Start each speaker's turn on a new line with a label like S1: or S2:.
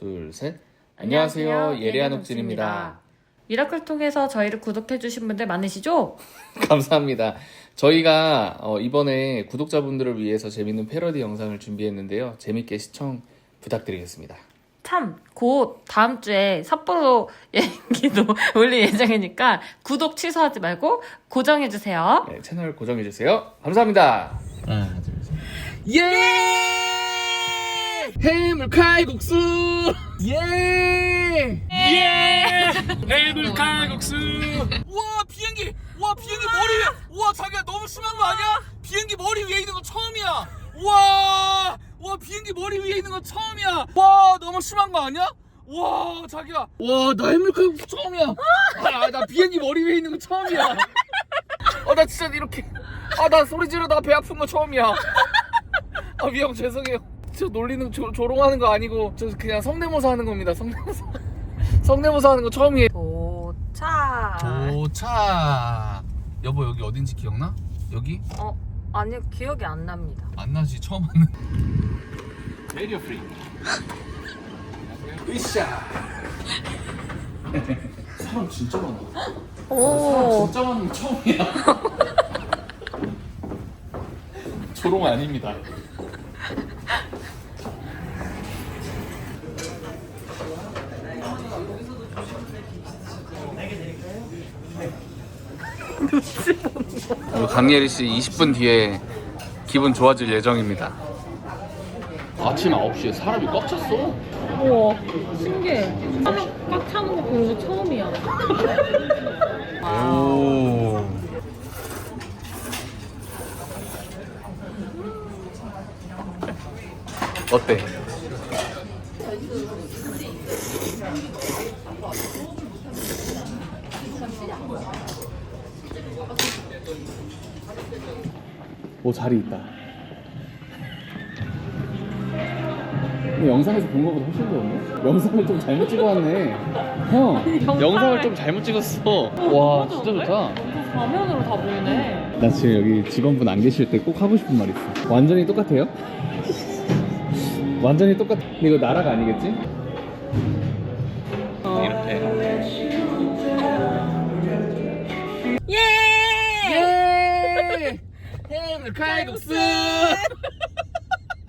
S1: 둘, 셋. 안녕하세요. 예리한 옥진입니다.
S2: 미라클 통해서 저희를 구독해주신 분들 많으시죠?
S1: 감사합니다. 저희가 어, 이번에 구독자분들을 위해서 재밌는 패러디 영상을 준비했는데요. 재밌게 시청 부탁드리겠습니다.
S2: 참, 곧 다음 주에 삿포로 여행기도 올릴 예정이니까 구독 취소하지 말고 고정해주세요.
S1: 네, 채널 고정해주세요. 감사합니다. 하나, 둘, 셋. 예! 해물 칼국수! 예!
S3: 예! 해물 칼국수! 우와 비행기! 우와 비행기 머리 위에! 우와 자기야 너무 심한 거 아니야? 비행기 머리 위에 있는 거 처음이야! 우와! 우와 비행기 머리 위에 있는 거 처음이야! 와 너무 심한 거 아니야? 와 자기야! 와나 해물 칼국수 처음이야! 아, 나 비행기 머리 위에 있는 거 처음이야! 아나 진짜 이렇게 아 나 소리 지르다가 배 아픈 거 처음이야! 아 미영 죄송해요. 저 놀리는 조, 조롱하는 거 아니고 저 그냥 성대모사 하는 겁니다. 성대모사. 성대모사 하는 거 처음이에요.
S2: 도착.
S3: 도착. 여보 여기 어딘지 기억나? 여기?
S2: 어, 아니요, 기억이 안 납니다.
S3: 안 나지 처음 하는. 레디오 프리. 으쌰. 사람 진짜 많아.
S2: 오,
S3: 진짜 많은 거 처음이야. 조롱 아닙니다.
S1: 우리 강예리 씨 20분 뒤에 기분 좋아질 예정입니다.
S3: 아침 9시에 사람이 꽉 찼어.
S2: 우와, 신기해. 사람 꽉 차는 거 보는 거 처음이야.
S1: 오. 어때? 오 자리 있다. 영상에서 본 거보다 훨씬 좋은데? 영상을 좀 잘못 찍어왔네. 형, 영상을 좀 잘못 찍었어. 와, 진짜 좋다.
S2: 화면으로 다 보이네.
S1: 나 지금 여기 직원분 안 계실 때 꼭 하고 싶은 말 있어. 완전히 똑같아요? 완전히 똑같. 근데 이거 나라가 아니겠지? 해물 칼국수!